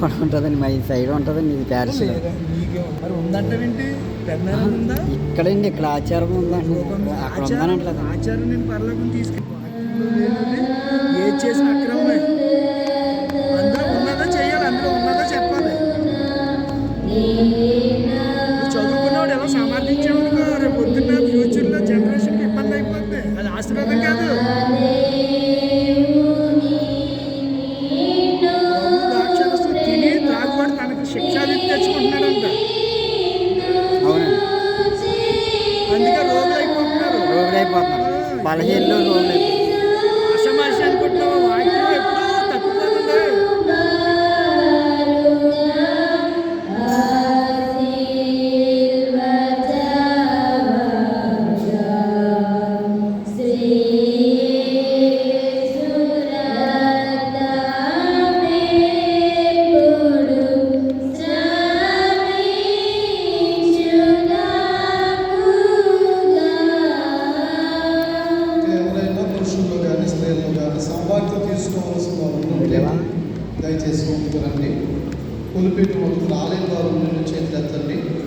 కూడా ఉంటుందండి మా ఈ సైడ్ ఉంటుందండి ఇది ప్యారిస్ ఇక్కడండి ఇక్కడ ఆచారం ఉందండి అక్కడ ఆచారం ఉందనట్లేదు ఆచారం నేను పర్లోకం తీసుకెళ్ళి ఏది చేసిన అక్రమమే. అందులో ఉన్నదా చేయాలి అందులో ఉన్నదా చెప్పాలి. చదువుకున్నవాడు ఎలా సమర్థించావనుకో రేపు పొద్దున్న ఫ్యూచర్లో జనరేషన్కి ఇబ్బంది అయిపోతుంది అది ఆశీర్వాదం బలహీనలు సంవాక్యం తీసుకోవాల్సిన వారు దయచేసి ముందుకు రండి. పులిపెట్టి ముందుకు రాలేని వారు ముందు